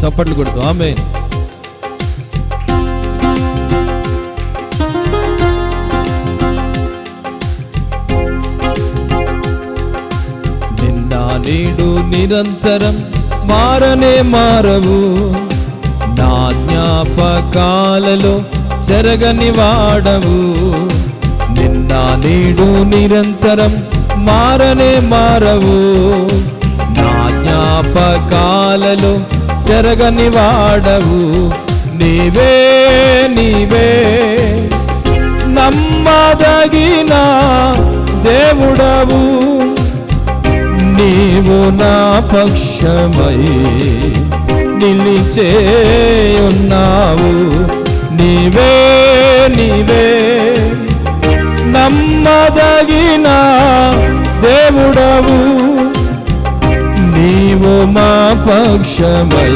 చప్పట్లు కొడుతూ ఆమె నిన్న నేడు నిరంతరం మారనే మారవు. నా జ్ఞాపకాలలో జరగని వాడవు. నిన్న నేడు నిరంతరం మారనే మారవు. నా జ్ఞాపకాలలో చెరగని వాడవు. నీవే నీవే. నమ్మదగిన దేవుడవు. నీవు నా పక్షమై నిలిచే ఉన్నావు. నీవే నీవే. నమ్మదగిన దేవుడవు. నీవు మా పక్షమై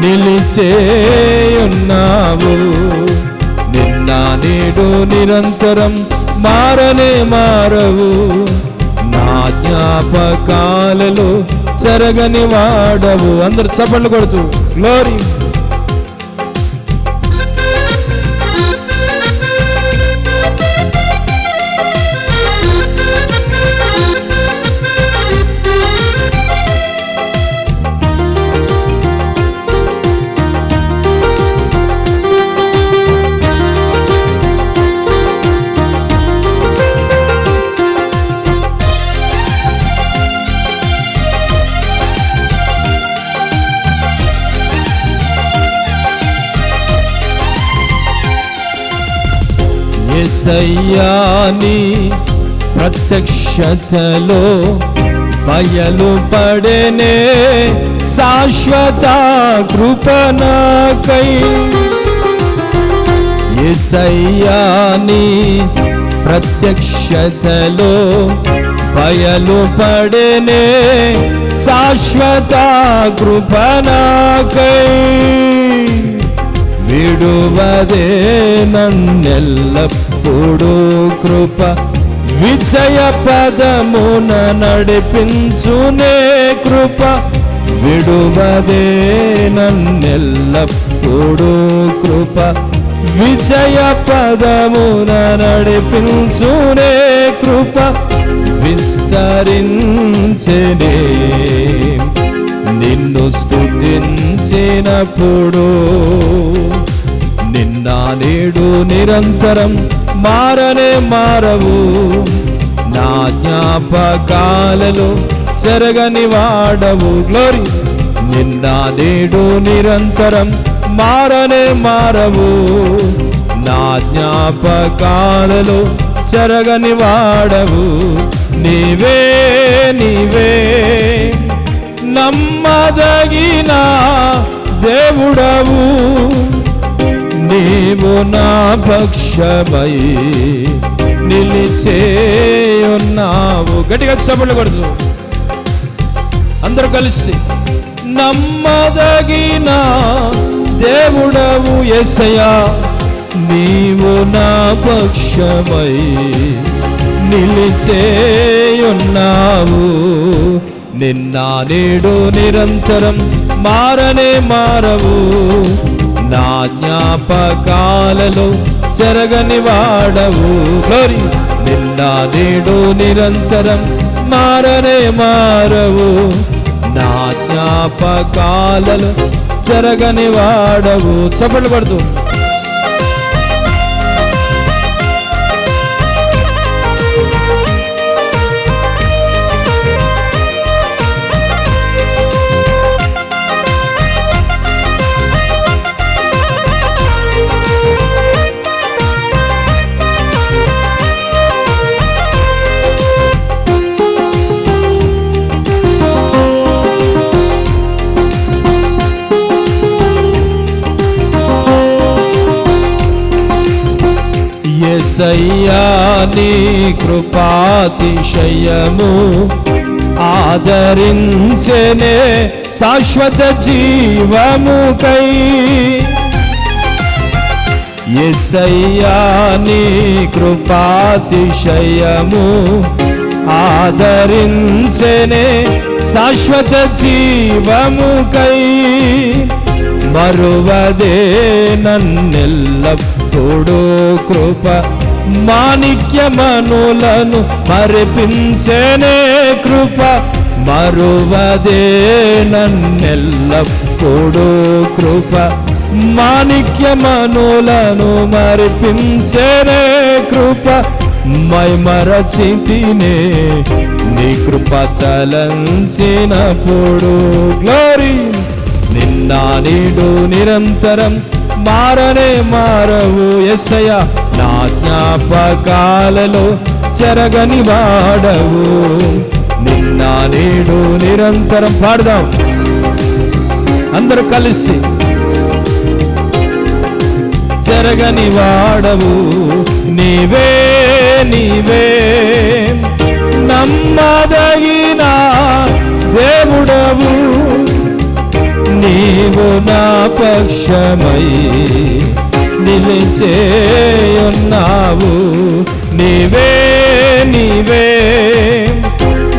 నిలిచేయున్నావు. నిన్న నేడు నిరంతరం మారనే మారవు. నా జ్ఞాపకాలలో జరగని వాడవు. అందరు చప్పట్లు కొడుతూ గ్లోరీ ఎసయ్యాని ప్రత్యక్షతలో బయలు పడనే శాశ్వత కృపణకై ఎసయ్యాని ప్రత్యక్షతలో బయలు పడనే శాశ్వత కృపణకై విడువదే నన్నెల్లప్పుడూ కృప విజయ పదమున నడిపించునే కృప విడువదే నన్నెల్లప్పుడూ కృప విజయ పదమున నడిపించునే కృప విస్తరించనే నిన్ను స్థుతించినప్పుడు నిన్న నేడు నిరంతరం మారనే మారవు. నా జ్ఞాపకాలలో చెరగని వాడవు. గ్లోరీ నిన్న నేడు నిరంతరం మారనే మారవు. నా జ్ఞాపకాలలో చెరగని వాడవు. నీవే నీవే. నమ్మదగిన దేవుడవు. నీవు నా పక్షమై నిలిచేయున్నావు. గట్టిగా చప్పట్లు కొడుతూ. అందరూ కలిసి నమ్మదగిన దేవుడవు ఎసయా నీవు నా పక్షమై నిలిచేయున్నావు. నిన్న నేడు నిరంతరం మారనే మారవు. నా జ్ఞాపకాలలో చెరగని వాడవు గ్లోరీ నిన్న నేడు నిరంతరం మారనే మారవు. నా జ్ఞాపకాలలో చెరగని వాడవు. చప్పట్లు పడుతూ ఎసయ్యా నీ కృపాతిశయము ఆదరించెనే శాశ్వత జీవముకై ఎసయ్యా నీ కృపాతిశయము ఆదరించెనే శాశ్వత జీవముకై మరువదే నన్నెల్లప్పుడు కృప మాణిక్యమనులను మరిపించనే కృప. మరువదే నన్నెల్లప్పుడు కృప. మాణిక్యమనులను మరిపించనే కృప. మైమరచితినే నీ కృప తలంచినప్పుడు గ్లోరీ. నిన్న నీడు నిరంతరం మారనే మారవు ఎస్సయ నా జ్ఞాపకాలలో చెరగని వాడవు. నిన్న నేడు నిరంతరం పాడదాం. అందరూ కలిసి చెరగని వాడవు. నీవే నీవే నమ్మదగిన దేవుడవు. నీవు నా పక్షమై నిలిచేయున్నావు నీవే నీవే.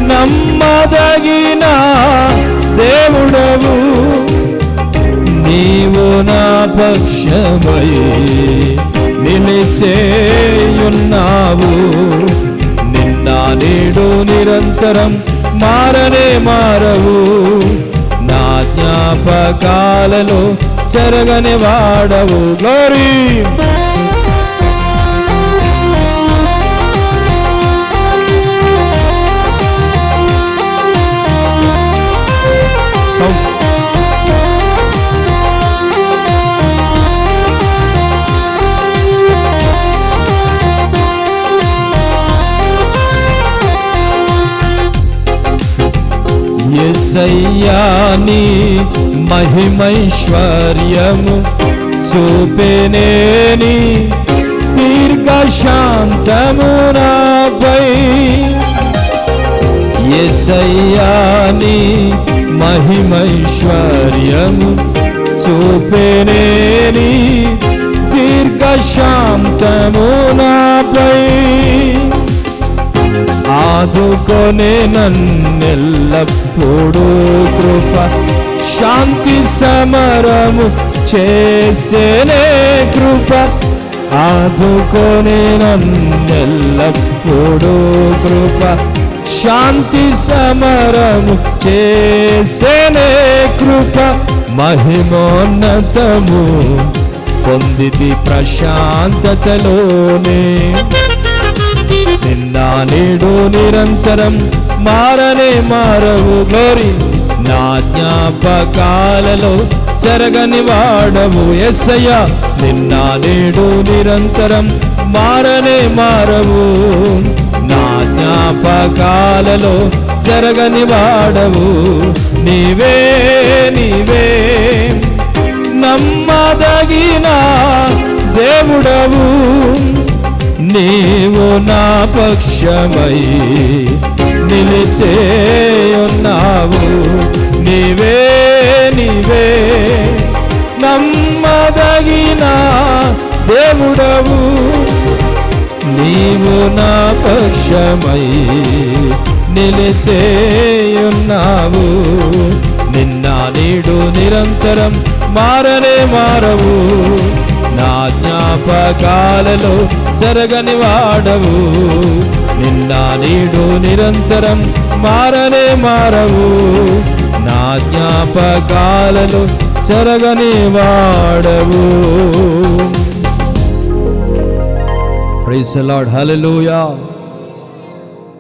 నమ్మదగిన దేవుడవు. నీవు నా పక్షమై నిలిచేయున్నావు నిన్న నేడు నిరంతరం మారనే మారవు. నా జ్ఞాపకాలలో చెరగని వాడవు. గ్లోరీ ఎసయ్యాని మహిమైశ్వర్యము చూపెనేని దీర్ఘశాంతము నాపై. ఎసయ్యాని మహిమైశ్వర్యము చూపెనేని దీర్ఘశాంతము నాపై. ఆదుకొనే నన్నెల్లప్పుడూ కృప శాంతి సమరము చేసేనే కృప. ఆదుకొనే నన్నెల్లప్పుడూ కృప శాంతి సమరము చేసేనే కృప. మహిమోన్నతము పొందిది ప్రశాంతతలోనే. నా నేడు నిరంతరం మారనే మారవు గోరి నా జ్ఞాపకాలలో జరగని వాడవు ఎస్సయ్య నిన్న నేడు నిరంతరం మారనే మారవు. నా జ్ఞాపకాలలో జరగని వాడవు. నీవే నీవే. నమ్మదగిన దేవుడవు. నీ నా పక్షమై నిలిచేయున్నావు నీవే నీవే నమ్మదగిన దేవుడవు. నీవు నా పక్షమై నిలిచేయున్నావు నిన్న నీడు నిరంతరం మారనే మారవు. నా జ్ఞాపకాలలో జరగని వాడవు నిన్న నీడు నిరంతరం మారనే మారవు. నా జ్ఞాపకాలలో జరగని వాడవు ప్రైస్ లార్డ్ హల్లెలూయా